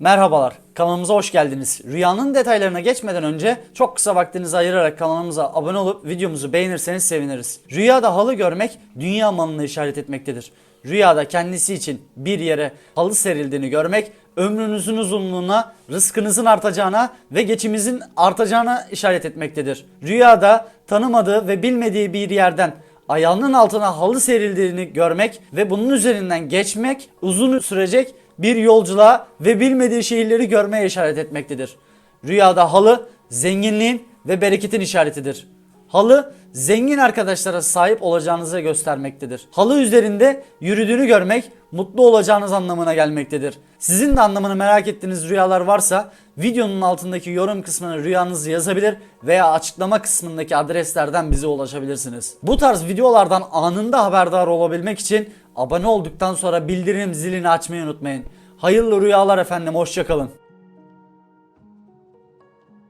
Merhabalar, kanalımıza hoş geldiniz. Rüyanın detaylarına geçmeden önce çok kısa vaktinizi ayırarak kanalımıza abone olup videomuzu beğenirseniz seviniriz. Rüyada halı görmek dünya malını işaret etmektedir. Rüyada kendisi için bir yere halı serildiğini görmek ömrünüzün uzunluğuna, rızkınızın artacağına ve geçiminizin artacağına işaret etmektedir. Rüyada tanımadığı ve bilmediği bir yerden ayağının altına halı serildiğini görmek ve bunun üzerinden geçmek uzun sürecek bir yolculuğa ve bilmediği şehirleri görmeye işaret etmektedir. Rüyada halı zenginliğin ve bereketin işaretidir. Halı zengin arkadaşlara sahip olacağınızı göstermektedir. Halı üzerinde yürüdüğünü görmek mutlu olacağınız anlamına gelmektedir. Sizin de anlamını merak ettiğiniz rüyalar varsa videonun altındaki yorum kısmına rüyanızı yazabilir veya açıklama kısmındaki adreslerden bize ulaşabilirsiniz. Bu tarz videolardan anında haberdar olabilmek için abone olduktan sonra bildirim zilini açmayı unutmayın. Hayırlı rüyalar efendim hoşçakalın.